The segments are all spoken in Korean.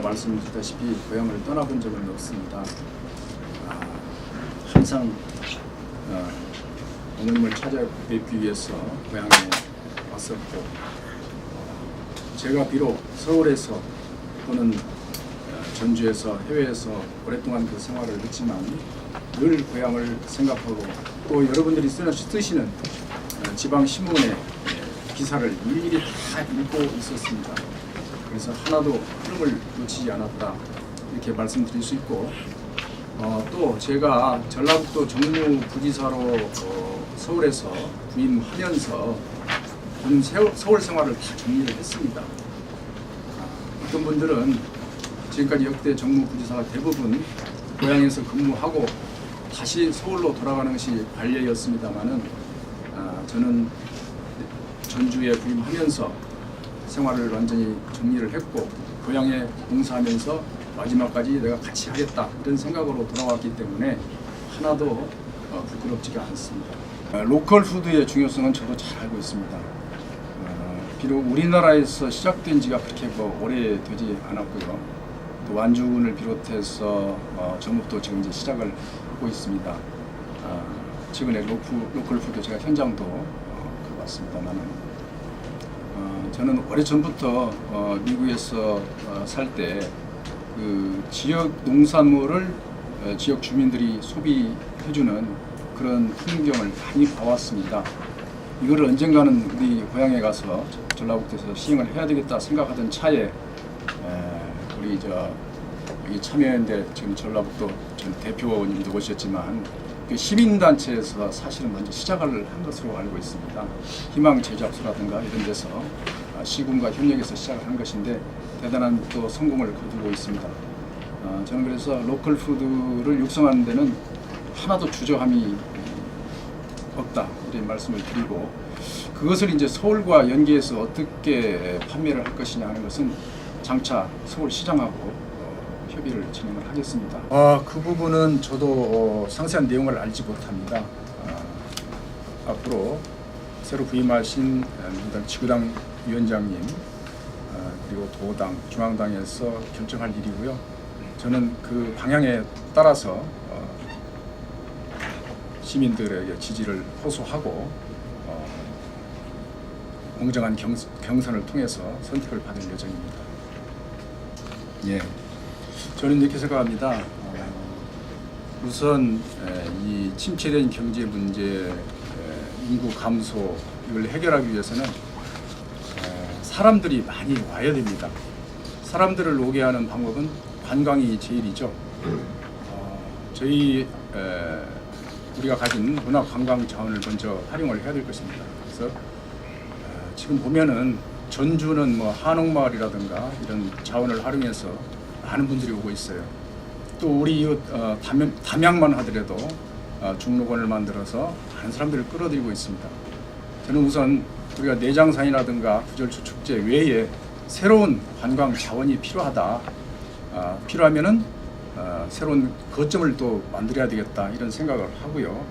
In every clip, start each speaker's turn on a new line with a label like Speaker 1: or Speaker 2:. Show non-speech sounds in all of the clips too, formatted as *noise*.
Speaker 1: 말씀드렸다시피 고향을 떠나본 적은 없습니다. 아, 항상 어, 어머님을 찾아뵙기 위해서 고향에 왔었고 어, 제가 비록 서울에서 또는 어, 전주에서 해외에서 오랫동안 그 생활을 했지만 늘 고향을 생각하고 또 여러분들이 쓰시는 어, 지방 신문의 예, 기사를 일일이 다 읽고 있었습니다. 그래서 하나도 흐름을 놓치지 않았다 이렇게 말씀드릴 수 있고 어, 또 제가 전라북도 정무 부지사로 어, 서울에서 부임하면서 세월- 서울 생활을 다 정리를 했습니다. 아, 어떤 분들은 지금까지 역대 정무 부지사가 대부분 고향에서 근무하고 다시 서울로 돌아가는 것이 관례였습니다마는 아, 저는 전주에 부임하면서 생활을 완전히 정리를 했고 고향에 봉사하면서 마지막까지 내가 같이 하겠다 이런 생각으로 돌아왔기 때문에 하나도 어, 부끄럽지가 않습니다. 어, 로컬 푸드의 중요성은 저도 잘 알고 있습니다. 어, 비록 우리나라에서 시작된 지가 그렇게 뭐 오래 되지 않았고요. 또 완주군을 비롯해서 어, 전북도 지금 이제 시작을 하고 있습니다. 어, 최근에 로컬 푸드 제가 현장도 어, 가봤습니다만은 어, 저는 오래 전부터 어, 미국에서 어, 살때 그 지역 농산물을 어, 지역 주민들이 소비해주는 그런 풍경을 많이 봐왔습니다. 이거를 언젠가는 우리 고향에 가서 전라북도에서 시행을 해야 되겠다 생각하던 차에 에, 우리 저 여기 참여연대 지금 전라북도 전 대표님도 오셨지만 그 시민단체에서 사실은 먼저 시작을 한 것으로 알고 있습니다. 희망 제작소라든가 이런 데서 아, 시군과 협력해서 시작을 한 것인데 대단한 또 성공을 거두고 있습니다. 아, 저는 그래서 로컬 푸드를 육성하는 데는 하나도 주저함이 없다 이런 말씀을 드리고 그것을 이제 서울과 연계해서 어떻게 판매를 할 것이냐 하는 것은 장차 서울 시장하고 어, 협의를 진행을 하겠습니다. 아, 그 부분은 저도 어, 상세한 내용을 알지 못합니다. 아, 앞으로 새로 부임하신 어, 민주당 지구당 위원장님 어, 그리고 도당, 중앙당에서 결정할 일이고요. 저는 그 방향에 따라서 어, 시민들에게 지지를 호소하고 어, 공정한 경, 경선을 통해서 선택을 받을 예정입니다. 예, 저는 이렇게 생각합니다. 어, 우선 에, 이 침체된 경제 문제, 에, 인구 감소 이걸 해결하기 위해서는 에, 사람들이 많이 와야 됩니다. 사람들을 오게 하는 방법은 관광이 제일이죠. 어, 저희 에, 우리가 가진 문화 관광 자원을 먼저 활용을 해야 될 것입니다. 그래서 어, 지금 보면은 전주는 뭐 한옥마을이라든가 이런 자원을 활용해서 많은 분들이 오고 있어요. 또 우리 이웃 어, 담양, 담양만 하더라도 어, 중록원을 만들어서 많은 사람들을 끌어들이고 있습니다. 저는 우선 우리가 내장산이라든가 구절초 축제 외에 새로운 관광 자원이 필요하다. 아, 필요하면은 어, 새로운 거점을 또 만들어야 되겠다 이런 생각을 하고요.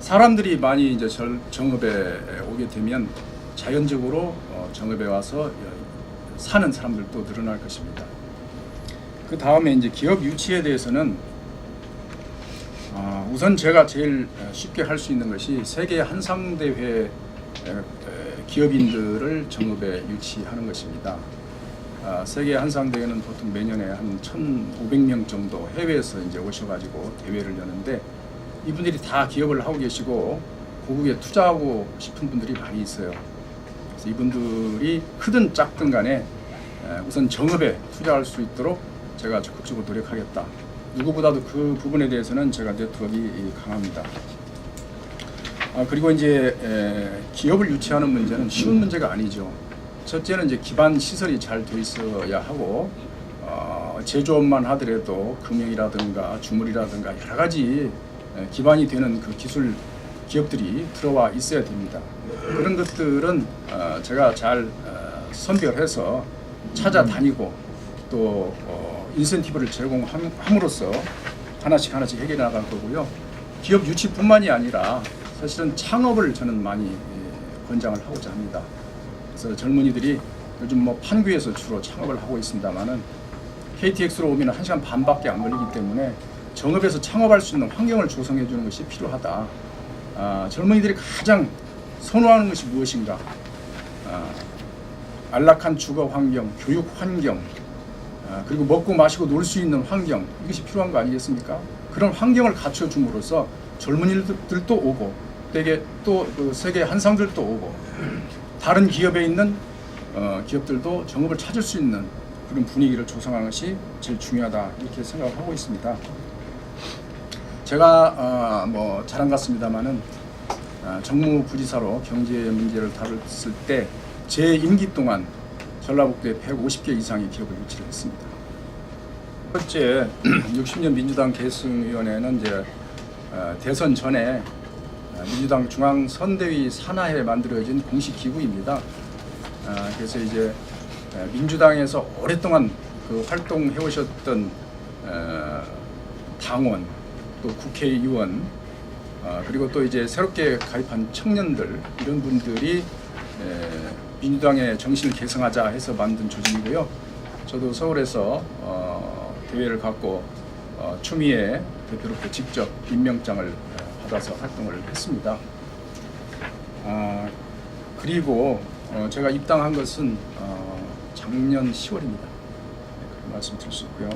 Speaker 1: 사람들이 많이 이제 절, 정읍에 오게 되면 자연적으로 어, 정읍에 와서 어, 사는 사람들도 늘어날 것입니다. 그 다음에 이제 기업 유치에 대해서는 아, 우선 제가 제일 쉽게 할 수 있는 것이 세계 한상 대회 기업인들을 정읍에 유치하는 것입니다. 아, 세계 한상 대회는 보통 매년에 한 1,500명 정도 해외에서 이제 오셔가지고 대회를 여는데 이분들이 다 기업을 하고 계시고 고국에 투자하고 싶은 분들이 많이 있어요. 그래서 이분들이 크든 작든 간에 에, 우선 정읍에 투자할 수 있도록 제가 적극적으로 노력하겠다. 누구보다도 그 부분에 대해서는 제가 네트워크가 강합니다. 아, 그리고 이제 에, 기업을 유치하는 문제는 쉬운 문제가 아니죠. 첫째는 이제 기반 시설이 잘 돼 있어야 하고 어, 제조업만 하더라도 금융이라든가 주물이라든가 여러 가지 에, 기반이 되는 그 기술 기업들이 들어와 있어야 됩니다. 그런 것들은 어, 제가 잘 어, 선별해서 찾아다니고 또 어, 인센티브를 제공함으로써 하나씩 하나씩 해결해 나갈 거고요. 기업 유치뿐만이 아니라 사실은 창업을 저는 많이 예, 권장을 하고자 합니다. 그래서 젊은이들이 요즘 뭐 판교에서 주로 창업을 하고 있습니다만은 KTX로 오면 1시간 반밖에 안 걸리기 때문에 정읍에서 창업할 수 있는 환경을 조성해 주는 것이 필요하다. 아, 젊은이들이 가장 선호하는 것이 무엇인가? 아, 안락한 주거 환경, 교육 환경, 아, 그리고 먹고 마시고 놀 수 있는 환경 이것이 필요한 거 아니겠습니까? 그런 환경을 갖춰줌으로써 젊은이들도 오고 되게 또그 세계 한상들도 오고 다른 기업에 있는 어, 기업들도 정업을 찾을 수 있는 그런 분위기를 조성하는 것이 제일 중요하다 이렇게 생각을 하고 있습니다. 제가 어, 뭐 자랑 같습니다만은 어, 정무부지사로 경제 문제를 다뤘을 때 제 임기 동안 전라북도에 150개 이상의 기업을 유치를 했습니다. 첫째 60년 *clears throat* 민주당 계승위원회는 이제 어, 대선 전에 어, 민주당 중앙 선대위 산하에 만들어진 공식 기구입니다. 아, 그래서 이제 에, 민주당에서 오랫동안 그 활동해 오셨던 어, 당원 또 국회의원 어, 그리고 또 이제 새롭게 가입한 청년들 이런 분들이 에, 민주당의 정신을 계승하자 해서 만든 조직이고요. 저도 서울에서 어, 대회를 갖고 어, 추미애 대표로부터 직접 임명장을 에, 받아서 활동을 했습니다. 아, 그리고 어, 제가 입당한 것은 어, 작년 10월입니다. 네, 그런 말씀 드릴 수 있고요.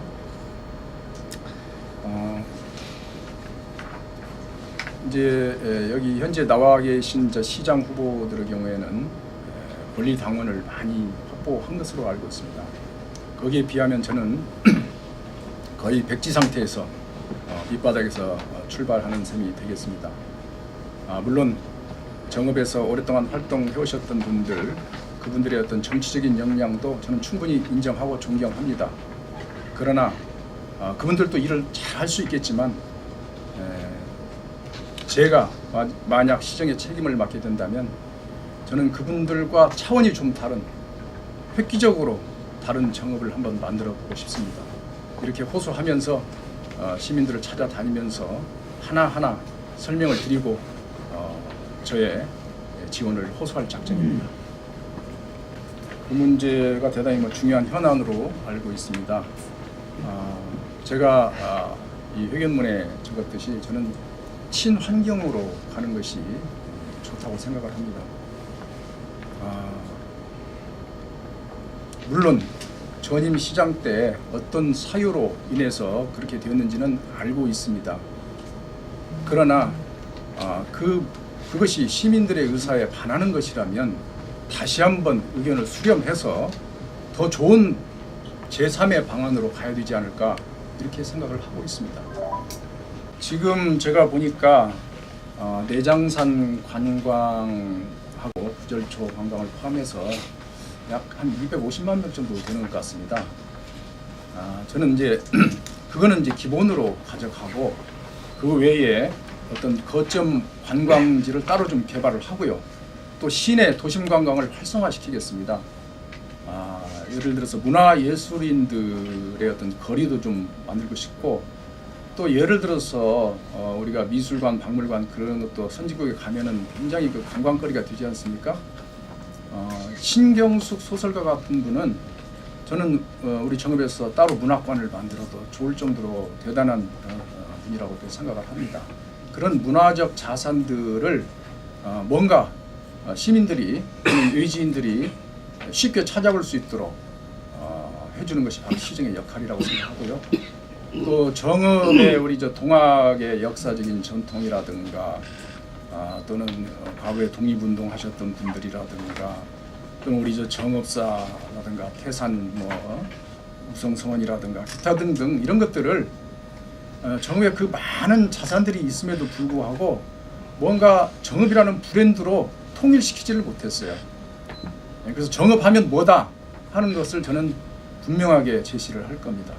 Speaker 1: 어, 이제 에, 여기 현재 나와 계신 저 시장 후보들의 경우에는 에, 권리 당원을 많이 확보한 것으로 알고 있습니다. 거기에 비하면 저는 *clears throat* 거의 백지 상태에서 어, 밑바닥에서 어, 출발하는 셈이 되겠습니다. 아, 물론 정읍에서 오랫동안 활동해 오셨던 분들 그분들의 어떤 정치적인 역량도 저는 충분히 인정하고 존경합니다. 그러나 아, 그분들도 일을 잘 할 수 있겠지만 에, 제가 마- 만약 시정에 책임을 맡게 된다면 저는 그분들과 차원이 좀 다른 획기적으로 다른 정업을 한번 만들어 보고 싶습니다. 이렇게 호소하면서 어, 시민들을 찾아다니면서 하나하나 설명을 드리고 어, 저의 지원을 호소할 작정입니다. 그 문제가 대단히 뭐 중요한 현안으로 알고 있습니다. 아, 제가 아, 이 회견문에 적었듯이 저는 친환경으로 가는 것이 좋다고 생각을 합니다. 아, 물론 전임 시장 때 어떤 사유로 인해서 그렇게 되었는지는 알고 있습니다. 그러나 아, 그 그것이 시민들의 의사에 반하는 것이라면 다시 한번 의견을 수렴해서 더 좋은 제3의 방안으로 가야 되지 않을까 이렇게 생각을 하고 있습니다. 지금 제가 보니까 어, 내장산 관광 부절초 관광을 포함해서 약 한 250만 명 정도 되는 것 같습니다. 아, 저는 이제 *clears throat* 그거는 이제 기본으로 가져가고 그 외에 어떤 거점 관광지를 따로 좀 개발을 하고요. 또 시내 도심 관광을 활성화시키겠습니다. 아, 예를 들어서 문화예술인들의 어떤 거리도 좀 만들고 싶고 또 예를 들어서 어, 우리가 미술관, 박물관 그런 것도 선진국에 가면은 굉장히 그 관광거리가 되지 않습니까? 어, 신경숙 소설가 같은 분은 저는 어, 우리 정읍에서 따로 문학관을 만들어도 좋을 정도로 대단한 어, 어, 분이라고 또 생각을 합니다. 그런 문화적 자산들을 어, 뭔가 어, 시민들이 또는 외지인들이 쉽게 찾아볼 수 있도록 어, 해주는 것이 바로 시정의 역할이라고 생각하고요. 또 정읍의 우리 저 동학의 역사적인 전통이라든가 아, 또는 어, 과거에 독립운동 하셨던 분들이라든가 또는 우리 저 정업사라든가 태산 뭐 우성성원이라든가 기타 등등 이런 것들을 어, 정읍에 그 많은 자산들이 있음에도 불구하고 뭔가 정읍이라는 브랜드로 통일시키지를 못했어요. 네, 그래서 정읍하면 뭐다 하는 것을 저는 분명하게 제시를 할 겁니다.